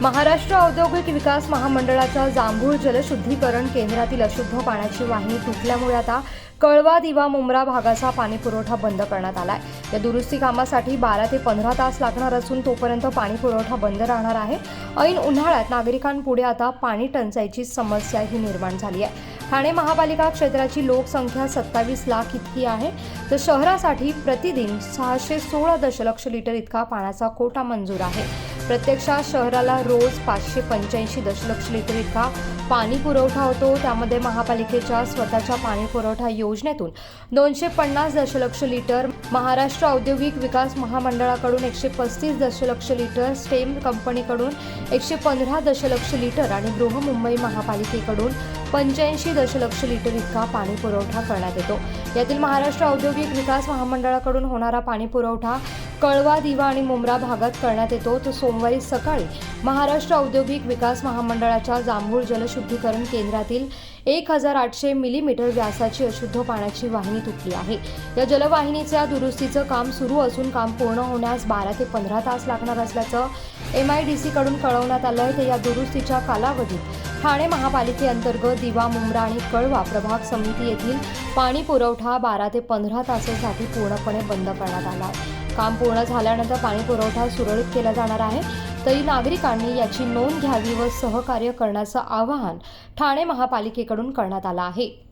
महाराष्ट्र औद्योगिक विकास महामंडळाच्या जांभूळ जलशुद्धीकरण केंद्रातील अशुद्ध पाण्याची वाहिनी तुटल्यामुळे आता कळवा दिवा मुंब्रा भागाचा पाणीपुरवठा बंद करण्यात आलाय. या दुरुस्ती कामासाठी बारा ते पंधरा तास लागणार असून तोपर्यंत पाणीपुरवठा बंद राहणार आहे. ऐन उन्हाळ्यात नागरिकांपुढे आता पाणी टंचाईची समस्या ही निर्माण झाली आहे. ठाणे महापालिका क्षेत्राची लोकसंख्या सत्तावीस लाख इतकी आहे. तर शहरासाठी प्रतिदिन सहाशे सोळा दशलक्ष लिटर इतका पाण्याचा कोटा मंजूर आहे. प्रत्यक्षात शहराला रोज पाचशे पंच्याऐंशी दशलक्ष लिटर इतका पाणी पुरवठा होतो. त्यामध्ये महापालिकेच्या स्वतःच्या पाणी पुरवठा योजनेतून दोनशे पन्नास दशलक्ष लिटर महाराष्ट्र औद्योगिक विकास महामंडळाकडून एकशे पस्तीस दशलक्ष लिटर स्टेम कंपनीकडून एकशे पंधरा दशलक्ष लिटर आणि बृहमुंबई महापालिकेकडून पंच्याऐंशी दशलक्ष लिटर इतका पाणी पुरवठा करण्यात येतो. यातील महाराष्ट्र औद्योगिक विकास महामंडळाकडून होणारा पाणी पुरवठा कळवा दिवा आणि मुंब्रा भागात करण्यात येतो. तो सोमवारी सकाळी महाराष्ट्र औद्योगिक विकास महामंडळाच्या जांभूळ जलशुद्धीकरण केंद्रातील एक हजार आठशे मिलीमीटर व्यासाची अशुद्ध पाण्याची वाहिनी तुटली आहे. या जलवाहिनीच्या दुरुस्तीचं काम सुरू असून काम पूर्ण होण्यास बारा ते पंधरा तास लागणार असल्याचं एम आय डी सीकडून कळवण्यात आलं आहे ते या दुरुस्तीच्या कालावधीत ठाणे महापालिकेअंतर्गत दिवा मुंब्रा आणि कळवा प्रभाग समिती येथील पाणी पुरवठा बारा ते पंधरा तासासाठी पूर्णपणे बंद करण्यात आला. आहे काम पूर्ण झाल्यानंतर पाणी पुरवठा सुरळीत केला जाणार आहे. तरी नागरिकांनी याची नोंद घ्यावी व सहकार्य करण्याचं आवाहन ठाणे महापालिकेकडून करण्यात आलं आहे.